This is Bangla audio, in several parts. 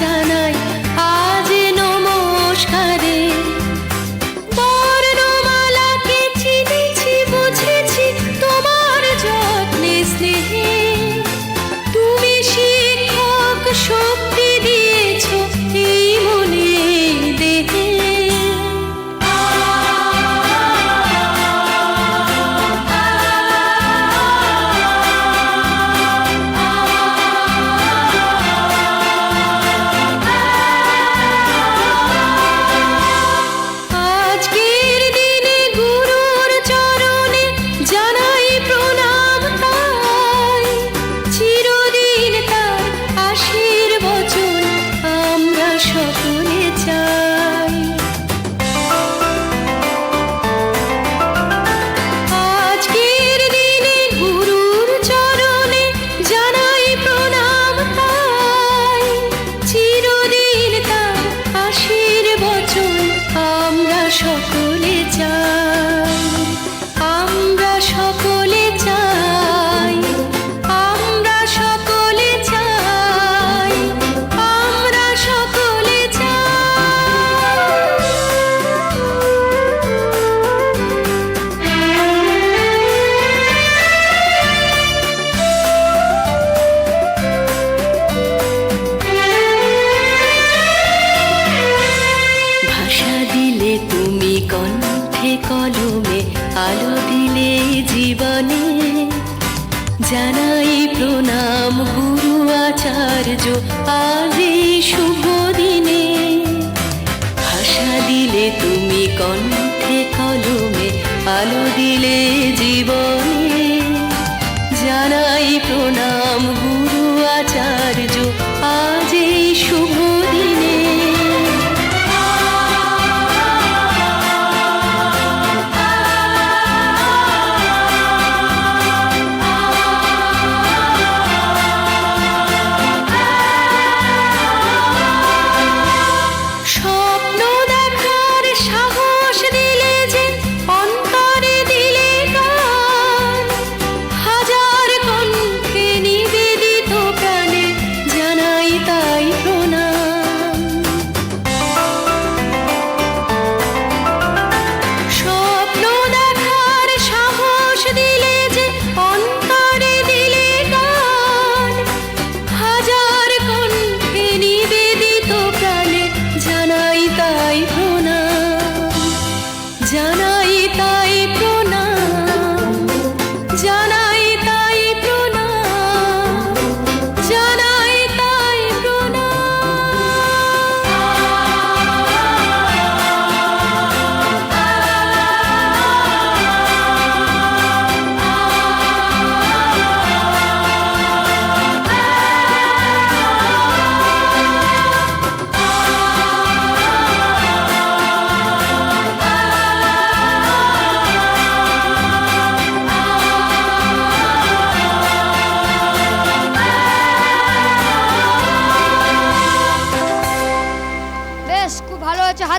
জানাই আজ নমস্কারে। বর্ণমালাকে বুঝেছি তোমার তুমি আশা দিলে তুমি কণ্ঠে কলমে আলো দিলে জীবনে। জানাই প্রণাম গুরু আচার্য আজি শুভ দিনে। আশা দিলে তুমি কণ্ঠে কলমে আলো দিলে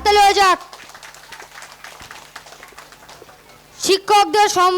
ভালো হাতে হয়ে যাক। শিক্ষকদের